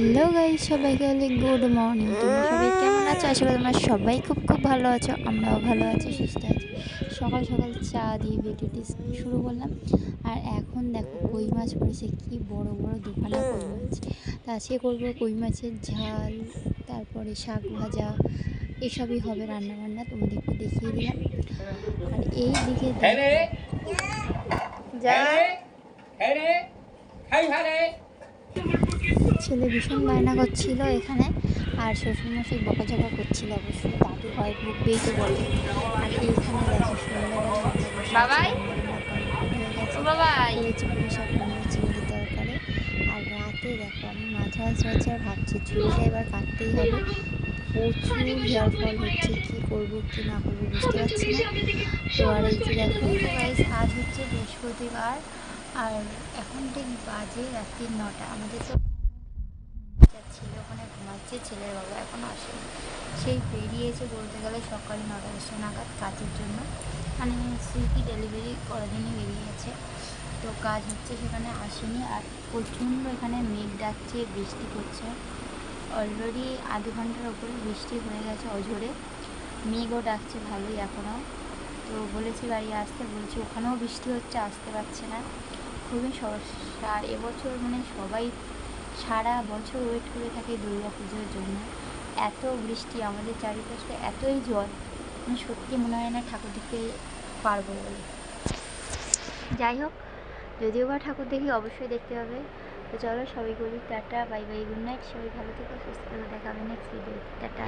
Hello guys সবাইকে অনেক good morning. তোমরা সবাই কেমন আছো? আশা করি তোমরা সবাই খুব খুব ভালো আছো আমরাও ভালো আছি সুস্থ আছি। সকাল সকাল চা দিয়ে ভিডিওটি শুরু করলাম। আর এখন দেখো কই মাছ পড়েছে কি বড় বড় দুখানা কই মাছ। তা আজকে করব কই মাছের ঝাল তারপরে শাক ভাজা এসবই হবে রান্না বান্না তোমাদেরকে দেখিয়ে দিলাম। আর এই দিকে হেরে যা। হাই হারে ছেলে ভীষণ বায়না করছিল এখানে। আর শ্বশুরমশাই বকাঝকা করছিল অবশ্যই দাদু হয় বুকবেই তো বলে। আর এইখানে দেখো বাবাই? বাবাই? চিংড়ি শাক তরকারি আর রাতে দেখো আমি মাঝে মাঝে ভাবছি চুলটা এবার কাটতেই হবে। প্রচুর হেয়ার ফল হচ্ছে কী করব কী না করব বুঝতে পারছি না। তো আর এই যে দেখো আজ হচ্ছে বৃহস্পতিবার। আর এখন ঠিক বাজে রাত্রি নটা। আমাদের তো ঘুমাচ্ছে ছেলের বাবা এখন আসেনি। সেই বেরিয়েছে বলতে গেলে সকাল নটা দশটা নাগাদ কাজের জন্য। মানে সুইগি ডেলিভারি করার জন্য বেরিয়ে গেছে। তো কাজ হচ্ছে সেখানে আসেনি আর প্রচণ্ড এখানে মেঘ ডাকছে, বৃষ্টি পড়ছে। অলরেডি আধ ঘণ্টার ওপরে বৃষ্টি হয়ে গেছে অঝোরে। মেঘও ডাকছে ভালোই এখনও তো বলেছি বাড়ি আসতে, বলছি ওখানেও বৃষ্টি হচ্ছে, আসতে পারছে না। খুবই সমস্যা আর এবছর মানে সবাই সারা বছর ওয়েট করে থাকে দুর্গা পুজোর জন্য। এত বৃষ্টি, আমাদের চারিপাশে এতই জল আমি সত্যি মনে হয় না ঠাকুর দেখতে পারব বলে। যাই হোক, যদিও বা ঠাকুর দেখি অবশ্যই দেখতে হবে। তো চলো সবাই বলি tata, bye bye, good night, সবাই ভালো থেকো, সুস্থ থেকো, দেখা হবে নেক্সট ভিডিও টাটা।